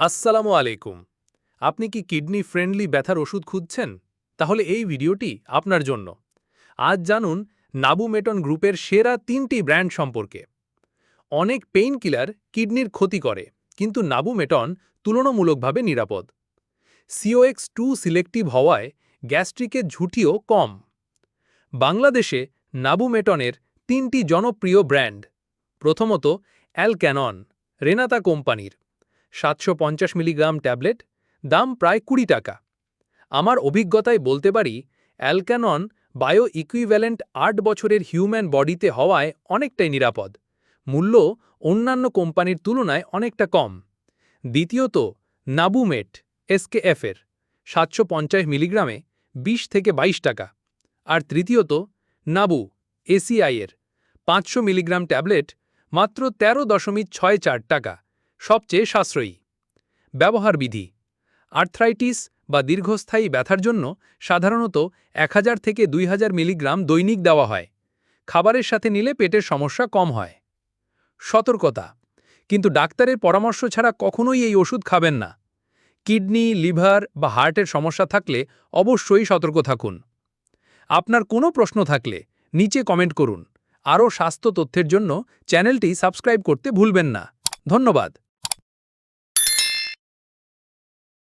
আসসালামু আলাইকুম। আপনি কি কিডনি ফ্রেন্ডলি ব্যথার ওষুধ খুঁজছেন? তাহলে এই ভিডিওটি আপনার জন্য। আজ জানুন নাবুমেটন গ্রুপের সেরা তিনটি ব্র্যান্ড সম্পর্কে। অনেক পেইন কিলার কিডনির ক্ষতি করে, কিন্তু নাবুমেটন তুলনামূলকভাবে নিরাপদ। সিওএক্স টু সিলেক্টিভ হওয়ায় গ্যাস্ট্রিকের ঝুঁটিও কম। বাংলাদেশে নাবুমেটনের তিনটি জনপ্রিয় ব্র্যান্ড, প্রথমত অ্যালক্যানন, রেনাতা কোম্পানির। সাতশো পঞ্চাশ মিলিগ্রাম ট্যাবলেট, দাম প্রায় কুড়ি টাকা। আমার অভিজ্ঞতায় বলতে পারি অ্যালক্যানন বায়ো ইকুইভ্যালেন্ট আট বছরের হিউম্যান বডিতে হওয়ায় অনেকটাই নিরাপদ। মূল্য অন্যান্য কোম্পানির তুলনায় অনেকটা কম। দ্বিতীয়ত, নাবুমেট এসকেএফের সাতশো পঞ্চাশ মিলিগ্রামে ২০ থেকে ২২ টাকা। আর তৃতীয়ত, নাবু এসিআইয়ের পাঁচশো মিলিগ্রাম ট্যাবলেট মাত্র তেরো দশমিক ছয় চার টাকা। সবচেয়ে সাশ্রয়ী। ব্যবহার বিধি, আর্থ্রাইটিস বা দীর্ঘস্থায়ী ব্যথার জন্য সাধারণত এক হাজার থেকে দুই হাজার মিলিগ্রাম দৈনিক দেওয়া হয়। খাবারের সাথে নিলে পেটের সমস্যা কম হয়। সতর্কতা, কিন্তু ডাক্তারের পরামর্শ ছাড়া কখনোই এই ওষুধ খাবেন না। কিডনি, লিভার বা হার্টের সমস্যা থাকলে অবশ্যই সতর্ক থাকুন। আপনার কোনো প্রশ্ন থাকলে নিচে কমেন্ট করুন। আরও স্বাস্থ্য তথ্যের জন্য চ্যানেলটি সাবস্ক্রাইব করতে ভুলবেন না। ধন্যবাদ।